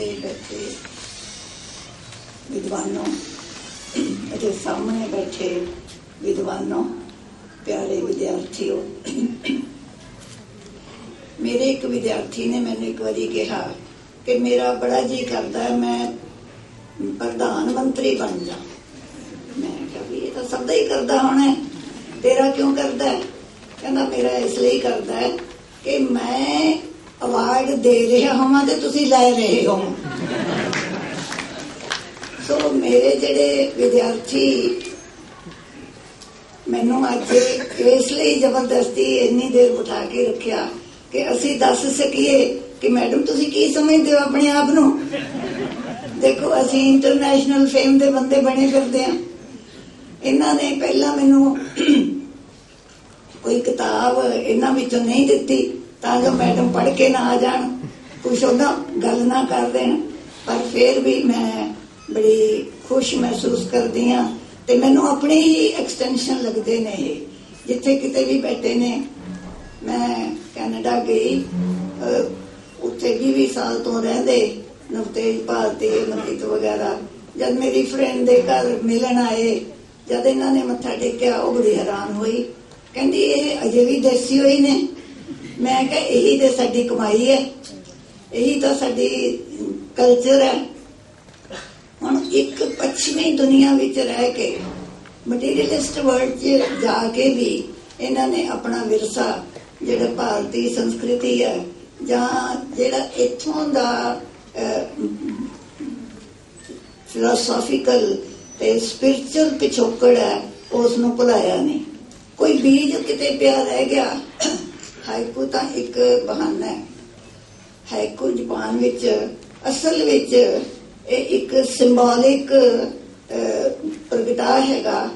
ਤੇ ਬੈਠੇ ਵਿਦਵਾਨੋਂ। ਅਤੇ ਸਾਹਮਣੇ ਬੈਠੇ ਵਿਦਵਾਨੋਂ, ਪਿਆਰੇ ਵਿਦਿਆਰਥੀਓ। ਮੇਰੇ ਇੱਕ ਵਿਦਿਆਰਥੀ ਨੇ ਮੈਨੂੰ ਇੱਕ ਵਾਰੀ ਕਿਹਾ ਕਿ ਮੇਰਾ ਬੜਾ ਜੀ ਕਰਦਾ ਮੈਂ ਪ੍ਰਧਾਨ ਮੰਤਰੀ ਬਣ ਜਾ। ਮੈਂ ਕਿਹਾ ਵੀ ਇਹ ਤਾਂ ਸਭ ਦਾ ਹੀ ਕਰਦਾ ਹੋਣਾ ਤੇਰਾ ਕਿਉਂ ਕਰਦਾ ਕਹਿੰਦਾ ਮੇਰਾ ਇਸ ਲਈ ਕਰਦਾ ਹੈ ਕਿ ਮੈਂ ਅਵਾਰਡ ਦੇ ਰਿਹਾ ਹਾਂ ਤੇ ਤੁਸੀਂ ਲੈ ਰਹੇ ਹੋ। ਸੋ ਮੇਰੇ ਜਿਹੜੇ ਵਿਦਿਆਰਥੀ ਮੈਨੂੰ ਅੱਜ ਇਸ ਲਈ ਜ਼ਬਰਦਸਤੀ ਇੰਨੀ ਦੇਰ ਬਿਠਾ ਕੇ ਰੱਖਿਆ ਕਿ ਅਸੀਂ ਦੱਸ ਸਕੀਏ ਕਿ ਮੈਡਮ ਤੁਸੀਂ ਕੀ ਸਮਝਦੇ ਹੋ ਆਪਣੇ ਆਪ ਨੂੰ? ਦੇਖੋ, ਅਸੀਂ ਇੰਟਰਨੈਸ਼ਨਲ ਫੇਮ ਦੇ ਬੰਦੇ ਬਣੇ ਫਿਰਦੇ ਆ ਇਹਨਾਂ ਨੇ ਪਹਿਲਾਂ ਮੈਨੂੰ ਕੋਈ ਕਿਤਾਬ ਇਹਨਾਂ ਵਿੱਚੋਂ ਨਹੀਂ ਦਿੱਤੀ। ਤਾਂ ਜੋ ਮੈਡਮ ਪੜ੍ਹ ਕੇ ਨਾ ਆ ਜਾਣ। ਕੁਛ ਉਹਦਾ ਗੱਲ ਨਾ ਕਰ ਦੇਣ। ਪਰ ਫਿਰ ਵੀ ਮੈਂ ਬੜੀ ਖੁਸ਼ ਮਹਿਸੂਸ ਕਰਦੀ ਆ ਤੇ ਮੈਨੂੰ ਆਪਣੇ ਹੀ ਐਕਸਟੈਂਸ਼ਨ ਲੱਗਦੇ ਨੇ ਇਹ। ਜਿੱਥੇ ਕਿਤੇ ਵੀ ਬੈਠੇ ਨੇ। ਮੈਂ ਕੈਨੇਡਾ ਗਈ। ਅਹ, ਉੱਥੇ 20 ਸਾਲ ਤੋਂ ਰਹਿੰਦੇ। ਨਵਤੇਜ ਭਾਰਤੀ ਮਨਜੀਤ ਵਗੈਰਾ। ਜਦ ਮੇਰੀ ਫਰੈਂਡ ਦੇ ਘਰ ਮਿਲਣ ਆਏ ਜਦ ਇਹਨਾਂ ਨੇ ਮੱਥਾ ਟੇਕਿਆ ਉਹ ਬੜੀ ਹੈਰਾਨ ਹੋਈ। ਕਹਿੰਦੀ ਇਹ ਅਜੇ ਵੀ ਦੇਸੀ ਹੋਈ ਨੇ? ਮੈਂ ਕਿਹਾ ਇਹੀ ਤੇ ਸਾਡੀ ਕਮਾਈ ਹੈ। ਇਹੀ ਤਾਂ ਸਾਡੀ ਕਲਚਰ ਹੈ। ਹੁਣ ਇੱਕ ਪੱਛਮੀ ਦੁਨੀਆ ਵਿੱਚ ਰਹਿ ਕੇ ਮਟੀਰੀਅਲਿਸਟ ਵਰਲਡ 'ਚ ਜਾ ਕੇ ਵੀ ਇਹਨਾਂ ਨੇ ਆਪਣਾ ਵਿਰਸਾ ਜਿਹੜਾ ਭਾਰਤੀ ਸੰਸਕ੍ਰਿਤੀ ਹੈ ਜਾਂ ਜਿਹੜਾ ਇੱਥੋਂ ਦਾ ਫਿਲਾਸਫੀਕਲ ਤੇ ਸਪਿਰਚੁਅਲ ਪਿਛੋਕੜ ਹੈ ਉਸ ਨੂੰ ਭੁਲਾਇਆ ਨਹੀਂ। ਕੋਈ ਬੀਜ ਕਿਤੇ ਪਿਆ ਰਹਿ ਗਿਆ ਹਾਈਕੂ ਤਾਂ ਇੱਕ ਬਹਾਨਾ ਹੈ। ਹਾਈਕੂ ਜ਼ਬਾਨ ਵਿੱਚ, ਅਸਲ ਵਿੱਚ ਇਹ ਇੱਕ ਸਿੰਬੋਲਿਕ ਪ੍ਰਗਟਾ ਹੈਗਾ।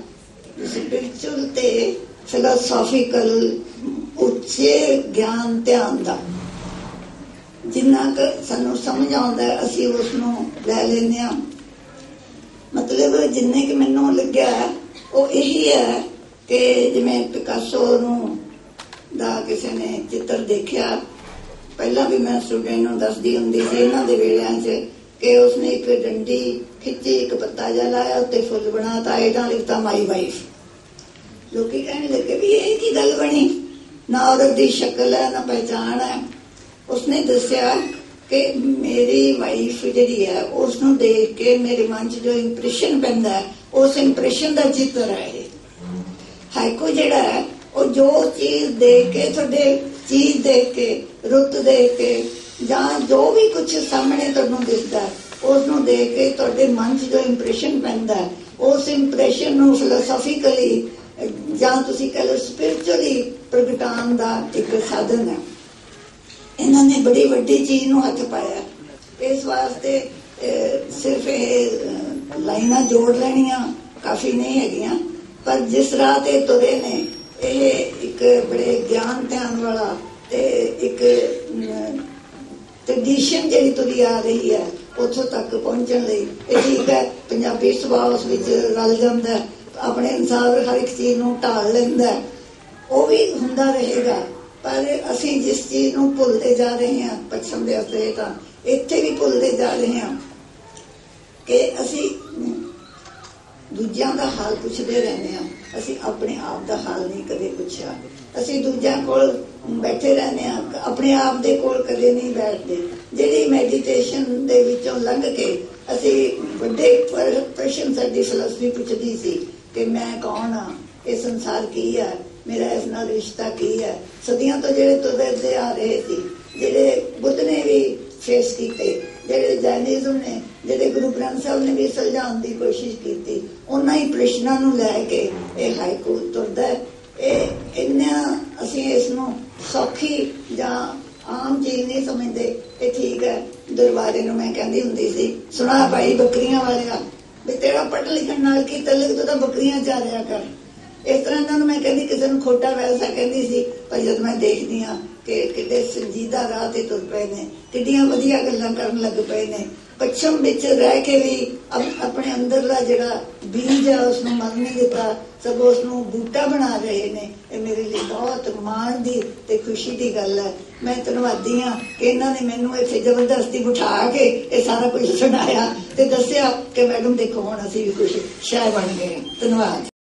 ਸਪਿਰਚੁਅਲ ਤੇ ਫਿਲਾਸਫੀਕਲ ਉੱਚੇ ਗਿਆਨ ਧਿਆਨ ਦਾ। ਜਿੰਨਾ ਕੁ ਸਾਨੂੰ ਸਮਝ ਆਉਂਦਾ ਅਸੀਂ ਉਸ ਨੂੰ ਲੈ ਲੈਂਦੇ ਹਾਂ। ਮਤਲਬ ਜਿੰਨੇ ਕਿ ਮੈਨੂੰ ਲੱਗਿਆ, ਉਹ ਇਹੀ ਹੈ ਕਿ ਜਿਵੇਂ ਪਿਕਾਸੋ ਨੂੰ ਦਾ ਕਿਸੇ ਨੇ ਚਿੱਤਰ ਦੇਖਿਆ। ਪਹਿਲਾਂ ਵੀ ਮੈਂ ਸਟੂਡੈਂਟ ਨੂੰ ਦੱਸਦੀ ਹੁੰਦੀ ਸੀ ਇਹਨਾਂ ਦੇ ਵੇਲਿਆਂ 'ਚ ਕਿ ਉਸਨੇ ਇੱਕ ਡੰਡੀ ਖਿੱਚੀ, ਇੱਕ ਪੱਤਾ ਜਿਹਾ ਲਾਇਆ, ਉੱਤੇ ਫੁੱਲ ਬਣਾਤਾ ਇਹਦਾ ਲਿਖਤਾ ਮਾਈ ਵਾਈਫ ਲੋਕੀ ਕਹਿਣ ਲੱਗੇ ਵੀ ਇਹ ਕੀ ਗੱਲ ਬਣੀ? ਨਾ ਔਰਤ ਦੀ ਸ਼ਕਲ ਹੈ, ਨਾ ਪਹਿਚਾਣ ਹੈ। ਉਸਨੇ ਦੱਸਿਆ ਕਿ ਮੇਰੀ ਵਾਈਫ ਜਿਹੜੀ ਹੈ ਉਸ ਨੂੰ ਦੇਖ ਕੇ ਮੇਰੇ ਮਨ 'ਚ ਜੋ ਇੰਪ੍ਰੈਸ਼ਨ ਪੈਂਦਾ ਉਸ ਇੰਪ੍ਰੈਸ਼ਨ ਦਾ ਚਿੱਤਰ ਹੈ ਇਹ। ਹਾਈਕੋ ਜਿਹੜਾ ਹੈ ਉਹ ਜੋ ਚੀਜ਼ ਦੇਖ ਕੇ, ਤੁਹਾਡੇ ਚੀਜ਼ ਦੇਖ ਕੇ, ਰੁੱਤ ਦੇਖ ਕੇ, ਜਾਂ ਜੋ ਵੀ ਕੁਝ ਸਾਹਮਣੇ ਤੁਹਾਨੂੰ ਦਿਸਦਾ ਉਸ ਨੂੰ ਦੇਖ ਕੇ ਤੁਹਾਡੇ ਮਨ 'ਚ ਜੋ ਇੰਪ੍ਰੈਸ਼ਨ ਪੈਂਦਾ ਉਸ ਇੰਪ੍ਰੈਸ਼ਨ ਨੂੰ ਫਿਲਾਸਫੀਕਲੀ ਜਾਂ ਤੁਸੀਂ ਕਹ ਲਓ ਸਪਿਰਚੁਅਲੀ ਪ੍ਰਗਟਾਉਣ ਦਾ ਇੱਕ ਸਾਧਨ ਹੈ। ਇਹਨਾਂ ਨੇ ਬੜੀ ਵੱਡੀ ਚੀਜ਼ ਨੂੰ ਹੱਥ ਪਾਇਆ। ਇਸ ਵਾਸਤੇ ਸਿਰਫ ਇਹ ਲਾਈਨਾਂ ਜੋੜ ਲੈਣੀਆਂ ਕਾਫੀ ਨਹੀਂ ਹੈਗੀਆਂ, ਪਰ ਜਿਸ ਰਾਹ ਤੇ ਤੁਰੇ ਨੇ ਇਹ ਇੱਕ ਬੜੇ ਗਿਆਨ ਧਿਆਨ ਵਾਲਾ ਤੇ ਇੱਕ ਟ੍ਰੈਡੀਸ਼ਨ ਜਿਹੜੀ ਤੁਰੀ ਆ ਰਹੀ ਹੈ, ਉੱਥੋਂ ਤੱਕ ਪਹੁੰਚਣ ਲਈ। ਇਹ ਠੀਕ ਹੈ, ਪੰਜਾਬੀ ਸੁਭਾਅ ਉਸ ਵਿੱਚ ਰਲ ਜਾਂਦਾ ਆਪਣੇ ਅਨਸਾਰ ਹਰ ਇੱਕ ਚੀਜ਼ ਨੂੰ ਢਾਲ ਲੈਂਦਾ ਉਹ ਵੀ ਹੁੰਦਾ ਰਹੇਗਾ, ਪਰ ਅਸੀਂ ਜਿਸ ਚੀਜ਼ ਨੂੰ ਭੁੱਲਦੇ ਜਾ ਰਹੇ ਹਾਂ ਪਛਮ ਦੇ ਅਸਰੇ ਤਾਂ ਇੱਥੇ ਵੀ ਭੁੱਲਦੇ ਜਾ ਰਹੇ ਹਾਂ ਕਿ ਅਸੀਂ ਦੂਜਿਆਂ ਦਾ ਹਾਲ ਪੁੱਛਦੇ ਰਹਿੰਦੇ ਹਾਂ। ਅਸੀਂ ਆਪਣੇ ਆਪ ਦਾ ਹਾਲ ਨਹੀਂ ਕਦੇ ਪੁੱਛਿਆ। ਅਸੀਂ ਦੂਜਿਆਂ ਕੋਲ ਬੈਠੇ ਰਹਿੰਦੇ ਹਾਂ। ਆਪਣੇ ਆਪ ਦੇ ਕੋਲ ਕਦੇ ਨਹੀਂ ਬੈਠਦੇ। ਜਿਹੜੀ ਮੈਡੀਟੇਸ਼ਨ ਦੇ ਵਿੱਚੋਂ ਲੰਘ ਕੇ ਅਸੀਂ ਵੱਡੇ ਪ੍ਰਸ਼ਨ ਸਾਡੀ ਫਿਲਾਸਫੀ ਪੁੱਛਦੀ ਸੀ ਕਿ ਮੈਂ ਕੌਣ ਆ ਇਹ ਸੰਸਾਰ ਕੀ ਹੈ? ਮੇਰਾ ਇਸ ਨਾਲ ਰਿਸ਼ਤਾ ਕੀ ਹੈ? ਸਦੀਆਂ ਤੋਂ ਜਿਹੜੇ ਤੁਰਦੇ ਆ ਰਹੇ ਸੀ, ਜਿਹੜੇ ਬੁੱਧ ਨੇ ਵੀ ਫੇਸ ਕੀਤੇ ਜਿਹੜੇ ਜੈਨਿਜ਼ਮ ਨੇ, ਜਿਹੜੇ ਗੁਰੂ ਗ੍ਰੰਥ ਸਾਹਿਬ ਨੇ ਵੀ ਸੁਲਝਾਉਣ ਦੀ ਕੋਸ਼ਿਸ਼ ਕੀਤੀ, ਉਹਨਾਂ ਹੀ ਪ੍ਰਸ਼ਨਾਂ ਨੂੰ ਲੈ ਕੇ ਇਹ ਹਾਈਕੂ ਤੁਰਦਾ ਹੈ। ਇਹ ਇੰਨਾ ਅਸੀਂ ਇਸ ਨੂੰ ਸੌਖੀ ਜਾਂ ਆਮ ਚੀਜ਼ ਨਹੀਂ ਸਮਝਦੇ, ਇਹ ਠੀਕ ਹੈ ਦਰਬਾਰੇ ਨੂੰ ਮੈਂ ਕਹਿੰਦੀ ਹੁੰਦੀ ਸੀ, ਸੁਣਾ ਭਾਈ ਬੱਕਰੀਆਂ ਵਾਲਿਆ, ਵੀ ਤੇਰਾ ਪੜ੍ਹ ਲਿਖਣ ਨਾਲ ਕੀ ਤਲਕ ਤੂੰ ਤਾਂ ਬੱਕਰੀਆਂ ਚਾਰਿਆ ਕਰ ਇਸ ਤਰ੍ਹਾਂ ਇਹਨਾਂ ਨੂੰ ਮੈਂ ਕਹਿੰਦੀ, ਕਿਸੇ ਨੂੰ ਖੋਟਾ ਵੈਸਾ ਕਹਿੰਦੀ ਸੀ, ਪਰ ਜਦ ਮੈਂ ਦੇਖਦੀ ਹਾਂ ਕਿ ਕਿੱਡੇ ਸੰਜੀਦਾ ਰਾਹ ਤੇ ਤੁਰ ਪਏ ਨੇ, ਕਿੱਡੀਆਂ ਵਧੀਆ ਗੱਲਾਂ ਕਰਨ ਲੱਗ ਪਏ ਨੇ, ਪੱਛਮ ਵਿੱਚ ਰਹਿ ਕੇ ਵੀ ਅਪ- ਆਪਣੇ ਅੰਦਰਲਾ ਜਿਹੜਾ ਬੀਜ ਆ ਉਸ ਨੂੰ ਮਰਨ ਨਹੀਂ ਦਿੱਤਾ, ਸਗੋਂ ਉਸ ਨੂੰ ਬੂਟਾ ਬਣਾ ਰਹੇ ਨੇ, ਇਹ ਮੇਰੇ ਲਈ ਬਹੁਤ ਮਾਣ ਦੀ ਤੇ ਖੁਸ਼ੀ ਦੀ ਗੱਲ ਹੈ। ਮੈਂ ਧੰਨਵਾਦੀ ਹਾਂ ਕਿ ਇਹਨਾਂ ਨੇ ਮੈਨੂੰ ਇੱਥੇ ਜ਼ਬਰਦਸਤੀ ਬਿਠਾ ਕੇ ਇਹ ਸਾਰਾ ਕੁਝ ਸੁਣਾਇਆ ਤੇ ਦੱਸਿਆ ਕਿ ਮੈਡਮ ਦੇਖੋ, ਹੁਣ ਅਸੀਂ ਵੀ ਕੁਝ ਸ਼ਾਇ ਬਣ ਗਏ ਧੰਨਵਾਦ।